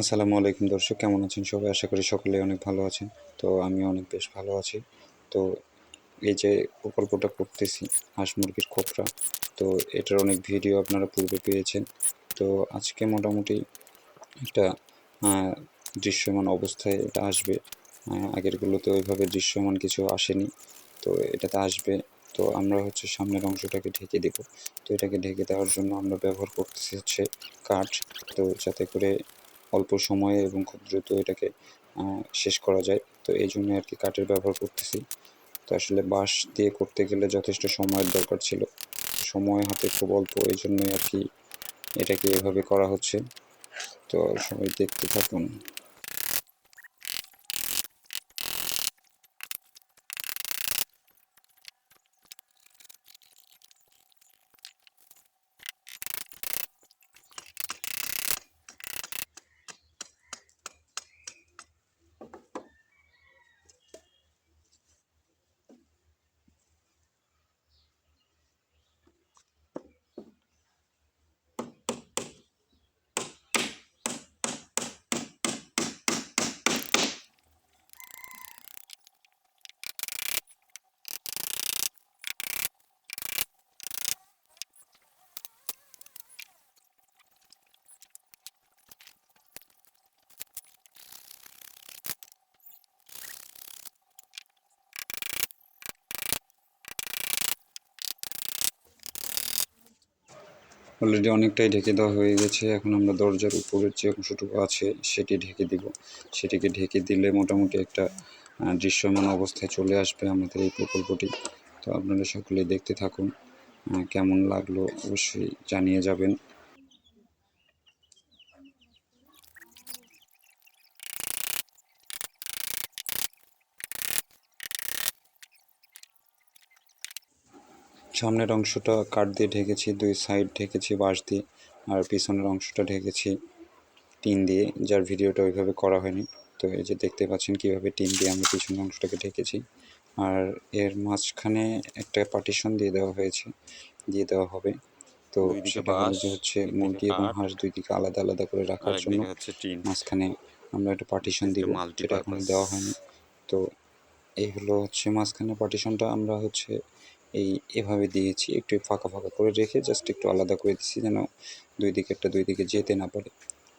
আসসালামু আলাইকুম দর্শক, কেমন আছেন সবাই? আশা করি সকলে অনেক ভালো আছেন। তো আমি অনেক বেশ ভালো আছি। তো এই যে প্রকল্পটা করতেছি, হাঁস মুরগির খোপরা, তো এটার অনেক ভিডিও আপনারা পূর্বে পেয়েছেন। তো আজকে মোটামুটি একটা দৃশ্যমান অবস্থায় এটা আসবে। আগেরগুলোতে ওইভাবে দৃশ্যমান কিছু আসেনি। তো এটাতে আসবে। তো আমরা হচ্ছে সামনের অংশটাকে ঢেকে দেব। তো এটাকে ঢেকে দেওয়ার জন্য আমরা ব্যবহার করতেছি হচ্ছে কাঠ। তো যাতে করে অল্প সময়ে এবং খুব দ্রুত এটাকে শেষ করা যায়। তো এই জন্য আর কি কাঠের ব্যবহার করতেছি। তো আসলে বাঁশ দিয়ে করতে গেলে যথেষ্ট সময়ের দরকার ছিল। সময় হাতে খুব অল্প, এই জন্যই আর কি এটাকে এভাবে করা হচ্ছে। তো সবাই দেখতে থাকুন। অলরেডি অনেকটাই ঢেকে দেওয়া হয়ে গেছে। এখন আমরা দরজার উপরের যে অংশটুকু আছে, সেটি ঢেকে দিব। সেটিকে ঢেকে দিলে মোটামুটি একটা দৃশ্যমান অবস্থায় চলে আসবে আমাদের এই প্রকল্পটি। তো আপনারা সকলে দেখতে থাকুন কেমন লাগল অবশ্যই জানিয়ে যাবেন। সামনের অংশটা কাঠ দিয়ে ঢেকেছি দুই সাইড ঢেকেছি বাঁশ দিয়ে আর পিছনের অংশটা ঢেকেছি টিন দিয়ে যার ভিডিওটা ওইভাবে করা হয়নি। তো এই যে দেখতে পাচ্ছেন কীভাবে টিন দিয়ে আমি পিছনের অংশটাকে ঢেকেছি। আর এর মাঝখানে একটা পার্টিশন দিয়ে দেওয়া হয়েছে দিয়ে দেওয়া হবে। তো সেটা হচ্ছে মুরগি এবং হাঁস দুই দিকে আলাদা আলাদা করে রাখার জন্য। মাঝখানে আমরা একটা পার্টিশন দিব যেটা এখনও দেওয়া হয়নি। তো এই হলো হচ্ছে মাঝখানে পার্টিশনটা আমরা হচ্ছে এই এভাবে দিয়েছি, একটু ফাঁকা ফাঁকা করে রেখে জাস্ট একটু আলাদা করে দিচ্ছি যেন দুই দিকেরটা দুই দিকে যেতে না পারে।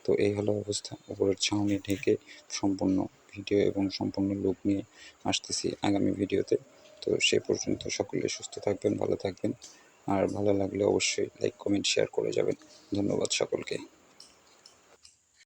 তো এই হলো অবস্থা। উপরের ছাউনি ঢেকে সম্পূর্ণ ভিডিও এবং সম্পূর্ণ লুক নিয়ে আসতেছি আগামী ভিডিওতে। তো সে পর্যন্ত সকলে সুস্থ থাকবেন, ভালো থাকবেন। আর ভালো লাগলে অবশ্যই লাইক কমেন্ট শেয়ার করে যাবেন। ধন্যবাদ সকলকে।